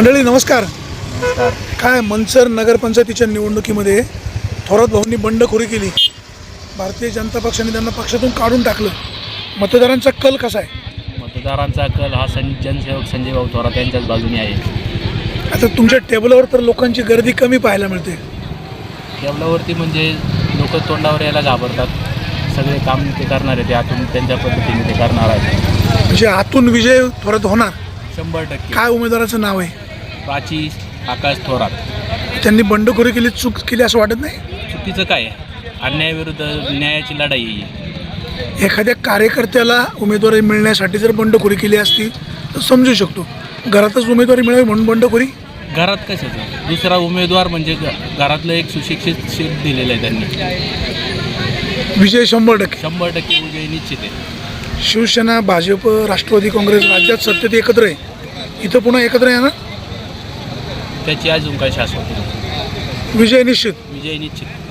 मंडळी नमस्कार. काय मनसर नगरपंचायतीच्या निवडणुकीमध्ये थोरात भाऊंनी बंडखोरी केली. भारतीय जनता पक्षाने त्यांना पक्षातून काढून टाकलं. मतदारांचा कल कसा आहे? मतदारांचा कल हा सं जनसेवक संजय भाऊ थोरात यांच्याच बाजूने आहे. आता तुमच्या टेबलवर तर लोकांची गर्दी कमी पाहायला मिळते. टेबलावरती म्हणजे लोक तोंडावर यायला घाबरतात. सगळे काम ते करणार आहे ते आतून त्यांच्या पद्धतीने ते करणार आहे म्हणजे आतून विजय थोरात होणार. शंभर टक्के. काय उमेदवाराचं नाव आहे? प्राची आकाश थोरात. त्यांनी बंडखोरी केली चूक केली असं वाटत नाही? चुकीचं काय? आहे अन्यायाविरुद्ध न्यायाची लढाई. आहे एखाद्या कार्यकर्त्याला उमेदवारी मिळण्यासाठी जर बंडखोरी केली असती तर समजू शकतो. घरातच उमेदवारी मिळावी म्हणून बंडखोरी? घरात कशाचं? दुसरा उमेदवार म्हणजे घ- घरातलं एक सुशिक्षित शीट दिलेलं आहे त्यांनी. विजय शंभर टक्के. शंभर टक्के विजय निश्चित आहे. शिवसेना भाजप राष्ट्रवादी काँग्रेस राज्यात सत्तेत एकत्र आहे. इथं पुन्हा एकत्र आहे ना? त्याची अजून काय शाश्वत नाही. विजय निश्चित विजय निश्चित